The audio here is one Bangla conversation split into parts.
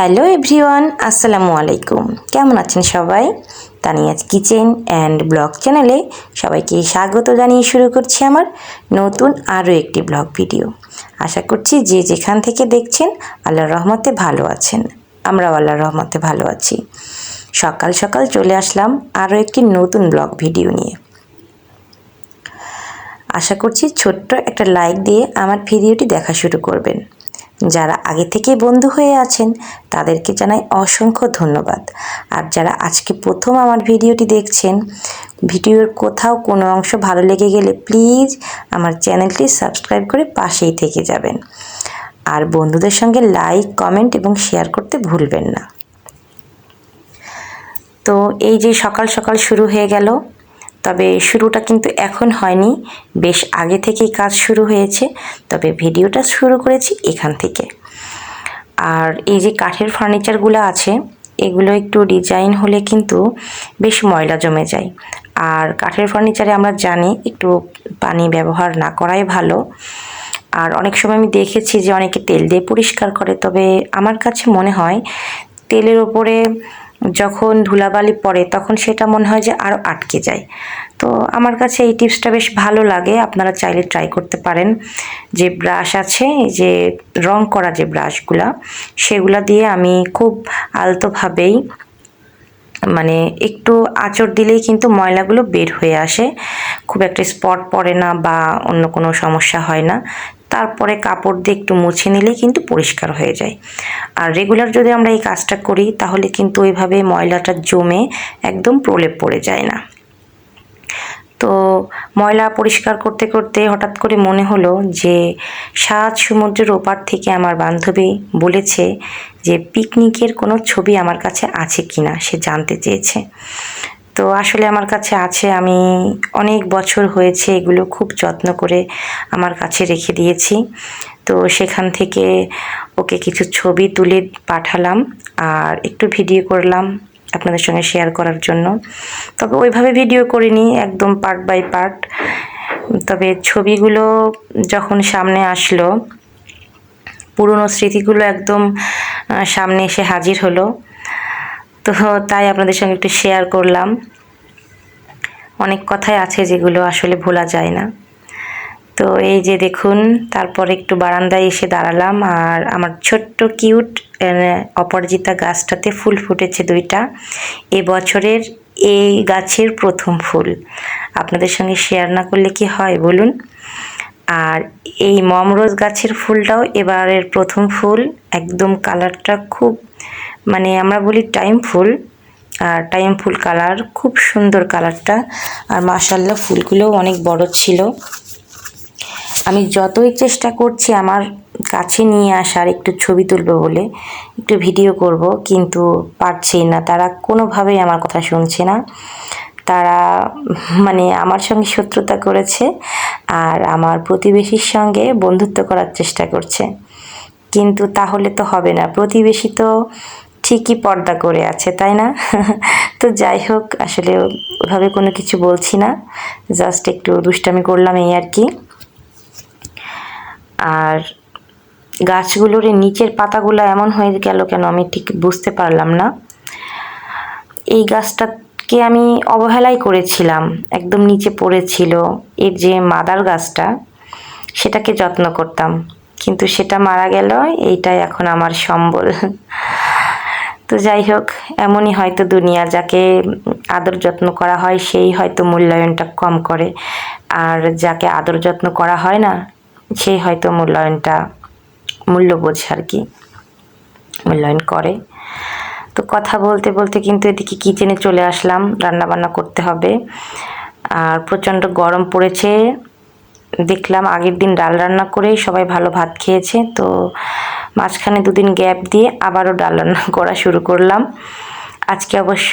হ্যালো এভরিওয়ান, আসসালামু আলাইকুম। কেমন আছেন সবাই? তানিয়াজ কিচেন অ্যান্ড ব্লগ চ্যানেলে সবাইকে স্বাগত জানিয়ে শুরু করছি আমার নতুন আরও একটি ব্লগ ভিডিও। আশা করছি যে যেখান থেকে দেখছেন আল্লাহর রহমতে ভালো আছেন। আমরাও আল্লাহর রহমতে ভালো আছি। সকাল সকাল চলে আসলাম আরও একটি নতুন ব্লগ ভিডিও নিয়ে। আশা করছি ছোট্ট একটা লাইক দিয়ে আমার ভিডিওটি দেখা শুরু করবেন। যারা আগে থেকেই বন্ধু হয়ে আছেন, তাদেরকে জানাই অসংখ্য ধন্যবাদ। আর যারা আজকে প্রথম আমার ভিডিওটি দেখছেন, ভিডিওর কোথাও কোনো অংশ ভালো লেগে গেলে প্লিজ আমার চ্যানেলটি সাবস্ক্রাইব করে পাশেই থেকে যাবেন। আর বন্ধুদের সঙ্গে লাইক, কমেন্ট এবং শেয়ার করতে ভুলবেন না। তো এই যে সকাল সকাল শুরু হয়ে গেল তবে শুরুটা কিন্তু এখন হয়নি, বেশ আগে থেকেই কাজ শুরু হয়েছে, তবে ভিডিওটা শুরু করেছি এখান থেকে। আর এই যে কাঠের ফার্নিচারগুলো আছে, এগুলো একটু ডিজাইন হলে কিন্তু বেশ ময়লা জমে যায়। আর কাঠের ফার্নিচারে আমরা জানি একটু পানি ব্যবহার না করাই ভালো। আর অনেক সময় আমি দেখেছি যে অনেকে তেল দিয়ে পরিষ্কার করে, তবে আমার কাছে মনে হয় তেলের ওপরে যখন ধুলাবালি পড়ে তখন সেটা মনে হয় যে আরও আটকে যায়। তো আমার কাছে এই টিপসটা বেশ ভালো লাগে, আপনারা চাইলে ট্রাই করতে পারেন। যে ব্রাশ আছে যে রং করা যে ব্রাশগুলা সেগুলা দিয়ে আমি খুব আলতোভাবেই মানে একটু আঁচড় দিলেই কিন্তু ময়লাগুলো বের হয়ে আসে। খুব একটা স্পট পড়ে না বা অন্য কোনো সমস্যা হয় না। তারপরে কাপড় দিয়ে একটু মুছে নিলেই কিন্তু পরিষ্কার হয়ে যায়। আর রেগুলার যদি আমরা এই কাজটা করি, তাহলে কিন্তু ওইভাবে ময়লাটা জমে একদম প্রলেপ পড়ে যায় না। তো ময়লা পরিষ্কার করতে করতে হঠাৎ করে মনে হলো যে, সাত সমুদ্রের ওপার থেকে আমার বান্ধবী বলেছে যে, পিকনিকের কোনো ছবি আমার কাছে আছে কি না সে জানতে চেয়েছে। তো আসলে আমার কাছে আছে। আমি অনেক বছর হয়েছে এগুলো খুব যত্ন করে আমার কাছে রেখে দিয়েছি। তো সেখান থেকে ওকে কিছু ছবি তুলে পাঠালাম আর একটু ভিডিও করলাম আপনাদের সঙ্গে শেয়ার করার জন্য। তবে ওইভাবে ভিডিও করিনি, একদম পার্ট বাই পার্ট। তবে ছবিগুলো যখন সামনে আসলো, পুরনো স্মৃতিগুলো একদম সামনে এসে হাজির হলো। তো তাই আপনাদের সঙ্গে একটু শেয়ার করলাম। অনেক কথাই আছে যেগুলো আসলে ভোলা যায় না। তো এই যে দেখুন, তারপর একটু বারান্দায় এসে দাঁড়ালাম আর আমার ছোট্ট কিউট অপরাজিতা গাছটাতে ফুল ফুটেছে দুইটা। বছরের এই গাছের প্রথম ফুল। আপনাদের সঙ্গে শেয়ার না করলে কি হয় বলুন? আর এই মমরোজ গাছের ফুলটাও এবারের প্রথম ফুল। একদম কালারটা খুব মানে আমরা বলি টাইম ফুল। আর টাইম ফুল কালার, খুব সুন্দর কালারটা। আর মাসাল্লাহ ফুলগুলোও অনেক বড় ছিল। আমি যতই চেষ্টা করছি আমার কাছে নিয়ে আসার, একটু ছবি তুলবো বলে, একটু ভিডিও করব, কিন্তু পারছি না। তারা কোনোভাবেই আমার কথা শুনছে না। তারা মানে আমার সঙ্গে শত্রুতা করেছে আর আমার প্রতিবেশীর সঙ্গে বন্ধুত্ব করার চেষ্টা করছে। কিন্তু তাহলে তো হবে না। প্রতিবেশী তো ঠিকই পর্দা করে আছে, তাই না? তো যাই হোক, আসলে ওভাবে কোনো কিছু বলছি না। জাস্ট একটু দুষ্টামি করলাম এই আর কি। আর গাছগুলোর নিচের পাতাগুলো এমন হয়ে গেল কেন আমি ঠিক বুঝতে পারলাম না। এই গাছটাকে আমি অবহেলাই করেছিলাম, একদম নিচে পড়েছিল। এর যে মাদার গাছটা, সেটাকে যত্ন করতাম। কিন্তু সেটা মারা গেল, এইটাই এখন আমার সম্বল। তো যাই হোক, এমনই হয়তো দুনিয়া যাকে আদর যত্ন করা হয়, সেই হয়তো মূল্যায়নটা কম করে। আর যাকে আদর যত্ন করা হয় না সেই হয়তো মূল্যায়নটা মূল্য বোঝে আর কি। মূল্যায়ন করে। তো কথা বলতে বলতে কিন্তু এদিকে কিচেনে চলে আসলাম রান্না বান্না করতে হবে। আর প্রচণ্ড গরম পড়েছে। দেখলাম আগের দিন ডাল রান্না করেই সবাই ভালো ভাত খেয়েছে, তো মাঝখানে দুদিন গ্যাপ দিয়ে আবারও ডাল রান্না করা শুরু করলাম। আজকে অবশ্য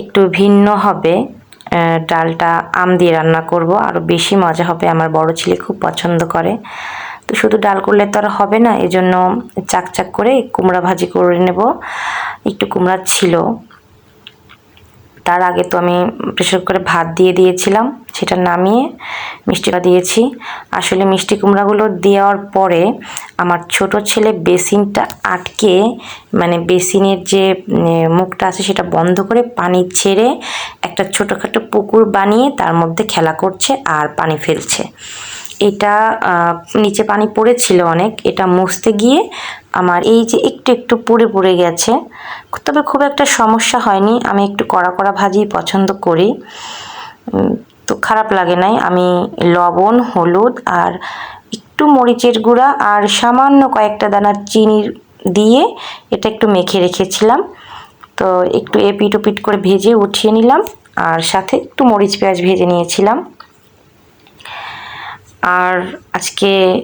একটু ভিন্ন হবে ডালটা আম দিয়ে রান্না করব। আরও বেশি মজা হবে, আমার বড় ছেলে খুব পছন্দ করে। তো শুধু ডাল করলে তো আর হবে না, এজন্য চাক চাক করে কুমড়া ভাজি করে নেব। একটু কুমড়া ছিল তার আগে তো আমি প্রেশার কুকারে ভাত দিয়ে দিয়েছিলাম, সেটা নামিয়ে মিষ্টিটা দিয়েছি। আসলে মিষ্টি কুমড়াগুলো দেওয়ার পরে আমার ছোট ছেলে বেসিনটা আটকে মানে বেসিনের যে মুখটা আছে সেটা বন্ধ করে পানি ছেড়ে একটা ছোটোখাটো পুকুর বানিয়ে তার মধ্যে খেলা করছে আর পানি ফেলছে। এটা নিচে পানি পড়েছিল অনেক, এটা মুছতে গিয়ে আমার এই যে একটু একটু পুড়ে পড়ে গেছে। তবে খুব একটা সমস্যা হয়নি, আমি একটু কড়া কড়া ভাজি পছন্দ করি। তো খারাপ লাগে নাই, আমি লবণ, হলুদ আর একটু মরিচের গুঁড়া আর সামান্য কয়েকটা দানা চিনি দিয়ে এটা একটু মেখে রেখেছিলাম। তো একটু এপিট ওপিট করে ভেজে উঠিয়ে নিলাম আর সাথে একটু মরিচ পেঁয়াজ ভেজে নিয়েছিলাম। আর আজকে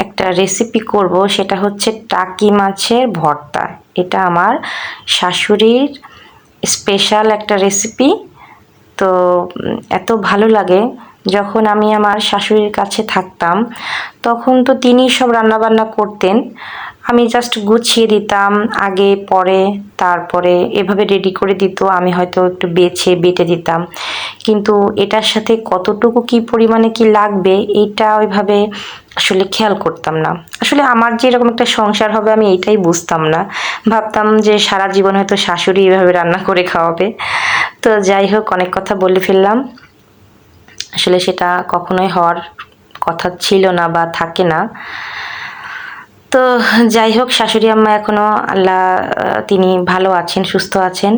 একটা রেসিপি করব, সেটা হচ্ছে টাকি মাছের ভর্তা। এটা আমার শাশুড়ির স্পেশাল একটা রেসিপি তো, এত ভালো লাগে। যখন আমি আমার শাশুড়ির কাছে থাকতাম, তখন তো তিনি সব রান্নাবান্না করতেন। আমি জাস্ট গুছিয়ে দিতাম, আগে, পরে, তারপরে এভাবে রেডি করে দিত, আমি হয়তো একটু বেছে বেটে দিতাম। কিন্তু এটার সাথে কতটুকু কি পরিমাণে কি লাগবে, এইটা ওইভাবে আসলে খেয়াল করতাম না। আসলে আমার যে এরকম একটা সংসার হবে, আমি এইটাই বুঝতাম না। ভাবতাম যে সারা জীবন হয়তো শাশুড়ি এভাবে রান্না করে খাওয়াবে। তো যাই হোক, অনেক কথা বলে ফেললাম। আসলে সেটা কখনোই হওয়ার কথা ছিল না বা থাকে না। তো যাই হোক, শাশুড়ি আম্মা এখনও আল্লাহ তিনি ভালো আছেন, সুস্থ আছেন।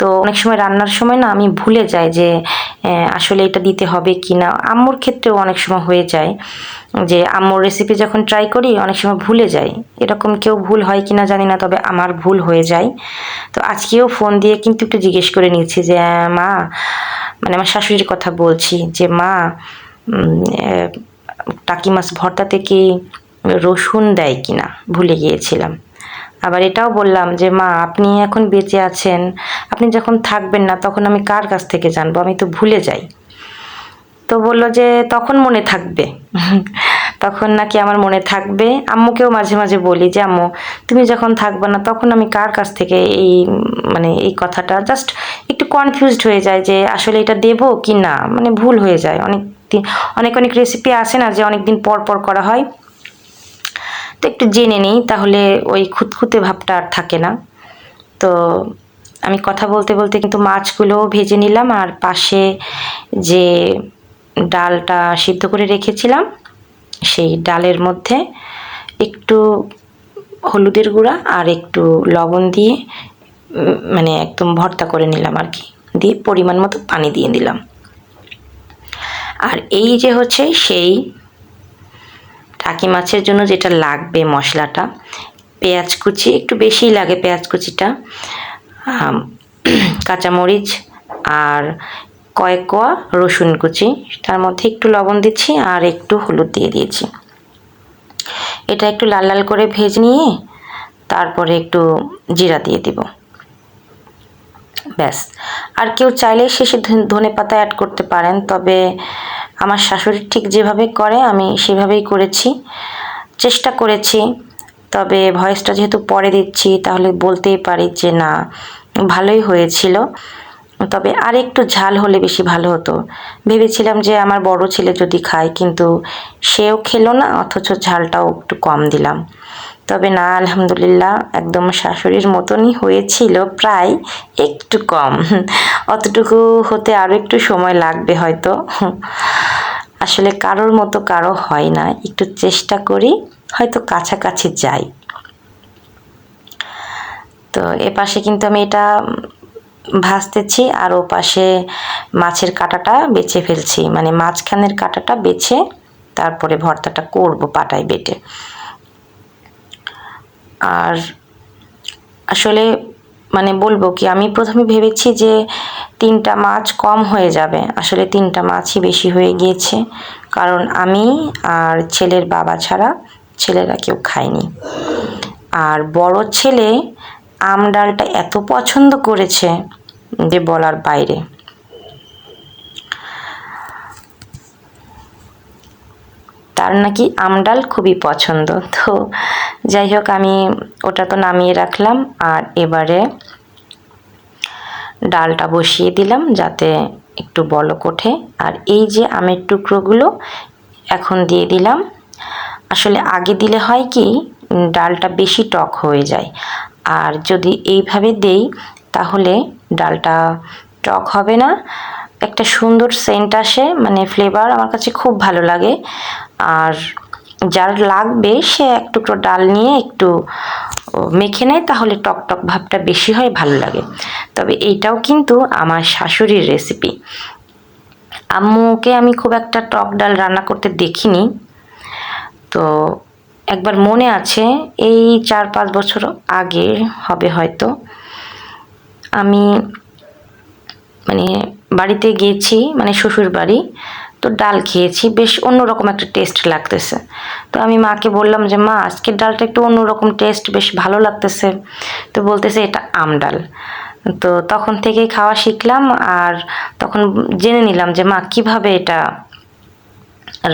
তো অনেক সময় রান্নার সময় না আমি ভুলে যাই যে আসলে এটা দিতে হবে কি না আম্মুর ক্ষেত্রেও অনেক সময় হয়ে যায় যে, আম্মুর রেসিপি যখন ট্রাই করি, অনেক সময় ভুলে যাই। এরকম কেউ ভুল হয় কি না জানি না, তবে আমার ভুল হয়ে যায়। তো আজকেও ফোন দিয়ে কিন্তু একটু জিজ্ঞেস করে নিয়েছি যে, মা মানে আমার শাশুড়ির কথা বলছি যে, মা টাকি মাছ ভর্তাতে কি রসুন দেয় কিনা, ভুলে গিয়েছিলাম। আবার এটাও বললাম যে, মা, আপনি এখন বেঁচে আছেন, আপনি যখন থাকবেন না, তখন আমি কার কাছ থেকে জানব? আমি তো ভুলে যাই। তো বলল যে, তখন মনে থাকবে। তখন নাকি আমার মনে থাকবে। আম্মুকেও মাঝে মাঝে বলি যে, আম্মু, তুমি যখন থাকবে না, তখন আমি কার কাছ থেকে এই মানে এই কথাটা জাস্ট একটু কনফিউজড হয়ে যায় যে, আসলে এটা দেবো কি না? মানে ভুল হয়ে যায়। অনেক দিন, অনেক অনেক রেসিপি আসে না যে অনেক দিন পর পর করা হয়। তো একটু জেনে নিই, তাহলে ওই খুঁতখুঁতে ভাবটা আর থাকে না। তো আমি কথা বলতে বলতে কিন্তু মাছগুলোও ভেজে নিলাম, আর পাশে যে ডালটা সিদ্ধ করে রেখেছিলাম, সেই ডালের মধ্যে একটু হলুদের গুঁড়া আর একটু লবণ দিয়ে মানে একদম ভর্তা করে নিলাম আর কি। দিয়ে পরিমাণ মতো পানি দিয়ে দিলাম। আর এই যে হচ্ছে সেই টাকি মাছের জন্য যেটা লাগবে মশলাটা, পেঁয়াজ কুচি, একটু বেশিই লাগে পেঁয়াজ কুচিটা কাঁচামরিচ আর কয়েক কোয়া রসুন কুচি, তার মধ্যে একটু লবণ দিচ্ছি আর একটু হলুদ দিয়ে দিয়েছি। এটা একটু লাল লাল করে ভেজে নিয়ে তারপরে একটু জিরা দিয়ে দিব। ব্যাস। আর কেউ চাইলে শেষে ধনে পাতা অ্যাড করতে পারেন, তবে আমার শাশুড়ি ঠিক যেভাবে করে, আমি সেভাবেই করেছি। চেষ্টা করেছি, তবে ভয়েসটা যেহেতু পরে দিচ্ছি, তাহলে বলতেই পারি যে না, ভালোই হয়েছিল। তবে আর একটু ঝাল হলে বেশি ভালো হতো। ভেবেছিলাম যে আমার বড় ছেলে যদি খায়, কিন্তু সেও খেলো না, অথচ ঝালটাও একটু কম দিলাম। তবে না, আলহামদুলিল্লাহ, একদম শাশুড়ির মতনই হয়েছিল, প্রায় একটু কম। অতটুকু হতে আরও একটু সময় লাগবে হয়তো। আসলে কারোর মতো কারও হয় না, একটু চেষ্টা করি, হয়তো কাছাকাছি যাই। তো এ পাশে কিন্তু আমি এটা ভাজতেছি আর ও পাশে মাছের কাঁটাটা বেছে ফেলছি। মানে মাঝখানের কাঁটাটা বেছে তারপরে ভর্তাটা করব পাটায় বেটে। আর আসলে মানে বলব কি, আমি প্রথমে ভেবেছি যে তিনটা মাছ কম হয়ে যাবে। আসলে তিনটা মাছই বেশি হয়ে গিয়েছে। কারণ আমি আর ছেলের বাবা ছাড়া ছেলেরা কেউ খায়নি। আর বড় ছেলে আম ডালটা এত পছন্দ করেছে যে বলার বাইরে। তার নাকি আমডাল খুবই পছন্দ। তো যাই হোক, আমি ওটা তো নামিয়ে রাখলাম আর এবারে ডালটা বসিয়ে দিলাম যাতে একটু বলক ওঠে। আর এই যে আমের টুকরোগুলো এখন দিয়ে দিলাম। আসলে আগে দিলে হয় কি, ডালটা বেশি টক হয়ে যায়। আর যদি এইভাবে দেই, তাহলে ডালটা টক হবে না। একটা সুন্দর সেন্ট আসে মানে ফ্লেভার আমার কাছে খুব ভালো লাগে। আর যার লাগবে সে এক টুকরো ডাল নিয়ে একটু মেখে নেয়, তাহলে টক টক ভাবটা বেশি হয়, ভালো লাগে। তবে এইটাও কিন্তু আমার শাশুড়ির রেসিপি আম্মুকে আমি খুব একটা টক ডাল রান্না করতে দেখিনি। তো একবার মনে আছে, এই চার পাঁচ বছর আগে হবে হয়তো। আমি মানে বাড়িতে গিয়েছি মানে শ্বশুর বাড়ি, তো ডাল খেয়েছি, বেশ অন্যরকম একটা টেস্ট লাগতেছে। তো আমি মাকে বললাম যে, মা, আজকের ডালটা একটু অন্যরকম টেস্ট বেশ ভালো লাগতেছে। তো বলতেছে, এটা আম ডাল। তো তখন থেকেই খাওয়া শিখলাম আর তখন জেনে নিলাম যে, মা, কীভাবে এটা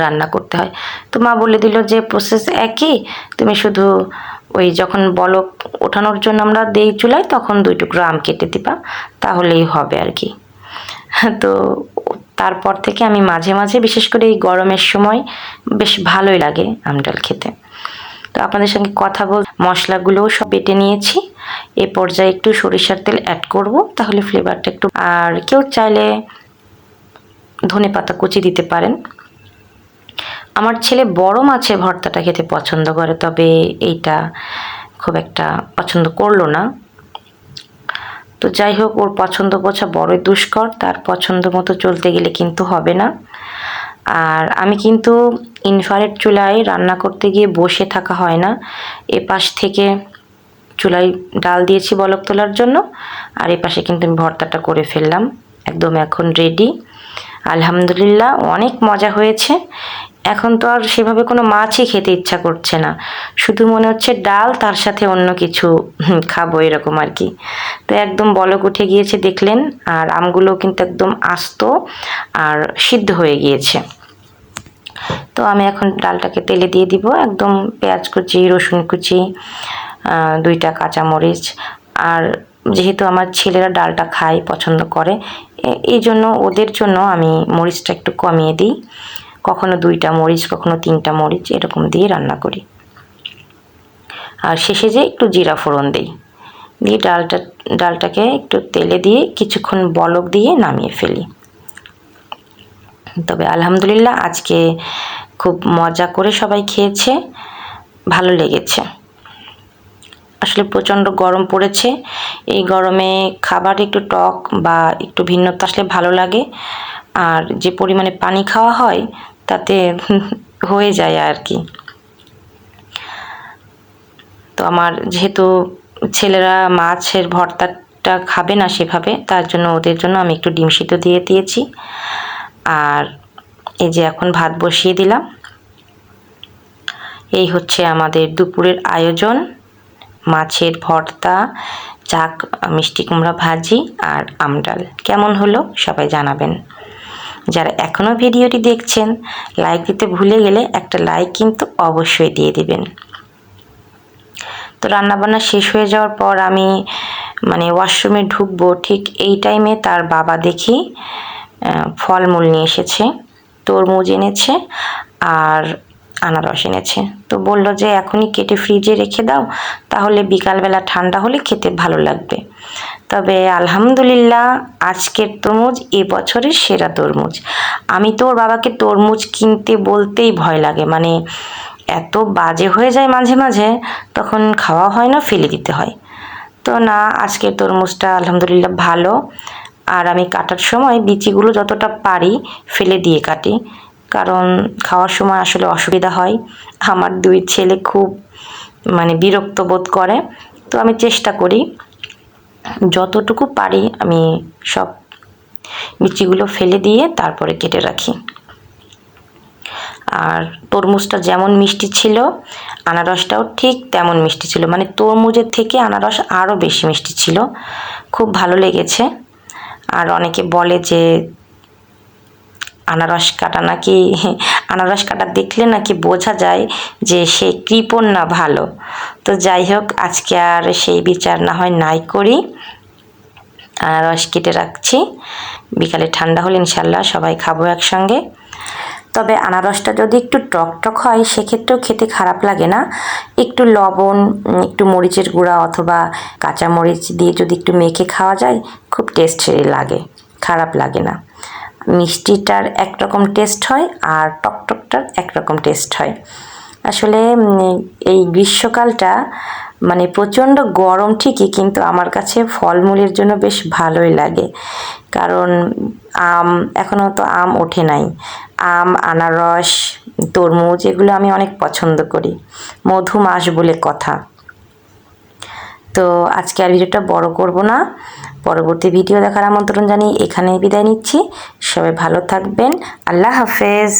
রান্না করতে হয়? তো মা বলে দিল যে প্রসেস একই, তুমি শুধু ওই যখন বলক ওঠানোর জন্য আমরা দেই চুলায়, তখন দুই টুকরো আম কেটে দিবা, তাহলেই হবে আর কি। তো তারপর থেকে আমি মাঝে মাঝে, বিশেষ করে এই গরমের সময়, বেশ ভালোই লাগে আম ডাল খেতে। তো আপনাদের সঙ্গে কথা বল, মশলাগুলোও সব বেটে নিয়েছি। এ পর্যায়ে একটু সরিষার তেল অ্যাড করব, তাহলে ফ্লেভারটা একটু, আর কেউ চাইলে ধনে পাতা কুচি দিতে পারেন। আমার ছেলে বড় মাছের ভর্তাটা খেতে পছন্দ করে, তবে এইটা খুব একটা পছন্দ করল না। তো যাই হোক, ওর পছন্দ বোঝা বড়ই দুষ্কর, তার পছন্দ মতো চলতে গেলে কিন্তু হবে না। আর আমি কিন্তু ইনফ্রারেড চুলায় রান্না করতে গিয়ে বসে থাকা হয় না। এ পাশ থেকে চুলায় ডাল দিয়েছি বলক তোলার জন্য, আর এ পাশে কিন্তু আমি ভর্তাটা করে ফেললাম। একদম এখন রেডি আলহামদুলিল্লাহ, অনেক মজা হয়েছে। এখন তো আর সেভাবে কোনো মাছই খেতে ইচ্ছা করছে না। শুধু মনে হচ্ছে ডাল, তার সাথে অন্য কিছু খাব এরকম আর কি। তো একদম বলক উঠে গিয়েছে দেখলেন, আর আমগুলো কিন্তু একদম আস্ত আর সিদ্ধ হয়ে গিয়েছে। তো আমি এখন ডালটাকে তেলে দিয়ে দিব, একদম পেঁয়াজ কুচি, রসুন কুচি দুইটা কাঁচামরিচ। আর যেহেতু আমার ছেলেরা ডালটা খায়, পছন্দ করে এই জন্য ওদের জন্য আমি মরিচটা একটু কমিয়ে দিই। কখনো দুইটা মরিচ, কখনো তিনটা মরিচ এরকম দিয়ে রান্না করি। আর শেষে যে একটু জিরা ফোড়ন দিই। দিয়ে ডালটা, ডালটাকে একটু তেলে দিয়ে কিছুক্ষণ বলক দিয়ে নামিয়ে ফেলি। তবে আলহামদুলিল্লাহ আজকে খুব মজা করে সবাই খেয়েছে, ভালো লেগেছে। আসলে প্রচণ্ড গরম পড়েছে। এই গরমে খাবার একটু টক বা একটু ভিন্নতা আসলে ভালো লাগে। আর যে পরিমাণে পানি খাওয়া হয় তাতে হয়ে যায় আর কি। তো আমার যেহেতু ছেলেরা মাছের ভর্তাটা খাবে না সেভাবে, তার জন্য ওদের জন্য আমি একটু ডিম সিদ্ধ দিয়ে দিয়েছি। আর এই যে এখন ভাত বসিয়ে দিলাম। এই হচ্ছে আমাদের দুপুরের আয়োজন। মাছের ভর্তা, চাক, মিষ্টি কুমড়া ভাজি আর আমডাল কেমন হলো সবাই জানাবেন। যারা এখনও ভিডিওটি দেখছেন লাইক দিতে ভুলে গেলে একটা লাইক কিন্তু অবশ্যই দিয়ে দিবেন। তো রান্নাবান্না শেষ হয়ে যাওয়ার পর আমি মানে ওয়াশরুমে ঢুকবো, ঠিক এই টাইমে তার বাবা দেখি ফলমূল নিয়ে এসেছে, তরমুজ এনেছে, আর আনারস এনেছে। তো বলল যে, এখনই কেটে ফ্রিজে রেখে দাও, তাহলে বিকালবেলা ঠান্ডা হলে খেতে ভালো লাগবে। তবে আলহামদুলিল্লাহ, আজকের তরমুজ, এ বছরের সেরা তরমুজ। আমি তো ওর বাবাকে তরমুজ কিনতে বলতেই ভয় লাগে। মানে এত বাজে হয়ে যায় মাঝে মাঝে, তখন খাওয়া হয় না, ফেলে দিতে হয়। তো না, আজকের তরমুজটা আলহামদুলিল্লাহ ভালো। আর আমি কাটার সময় বিচিগুলো যতটা পারি, ফেলে দিয়ে কাটি। কারণ খাওয়ার সময় আসলে অসুবিধা হয়। আমার দুই ছেলে খুব মানে বিরক্ত বোধ করে। তো আমি চেষ্টা করি, যতটুকু পারি আমি সব বিচিগুলো ফেলে দিয়ে তারপরে কেটে রাখি। আর তরমুজটা যেমন মিষ্টি ছিল, আনারসটাও ঠিক তেমন মিষ্টি ছিল। মানে তরমুজের থেকে আনারস আরও বেশি মিষ্টি ছিল। খুব ভালো লেগেছে। আর অনেকে বলে যে আনারস কাটা নাকি, আনারস কাটা দেখলে নাকি বোঝা যায় যে সে কৃপণ না ভালো। তো যাই হোক, আজকে আর সেই বিচার না হয় নাই করি। আনারস কেটে রাখছি। বিকালে ঠান্ডা হলে ইনশাল্লাহ সবাই খাব একসঙ্গে। তবে আনারসটা যদি একটু টক টক হয়, সেক্ষেত্রেও খেতে খারাপ লাগে না। একটু লবণ, একটু মরিচের গুঁড়া অথবা কাঁচা মরিচ দিয়ে যদি একটু মেখে খাওয়া যায়, খুব টেস্ট লাগে, খারাপ লাগে না। মিষ্টিটার একরকম টেস্ট হয় আর টকটকটার একরকম টেস্ট হয়। আসলে এই গ্রীষ্মকালটা মানে প্রচণ্ড গরম ঠিকই, কিন্তু আমার কাছে ফলমূলের জন্য বেশ ভালোই লাগে। কারণ, আম, এখনও তো আম ওঠে নাই। আম, আনারস, তরমুজ এগুলো আমি অনেক পছন্দ করি। মধু মাস বলে কথা। তো আজকে আর ভিডিওটা বড় করব না। পরবর্তী ভিডিও দেখার আমন্ত্রণ জানিয়ে এখানেই বিদায় নিচ্ছি। সবাই ভালো থাকবেন। আল্লাহ হাফেজ।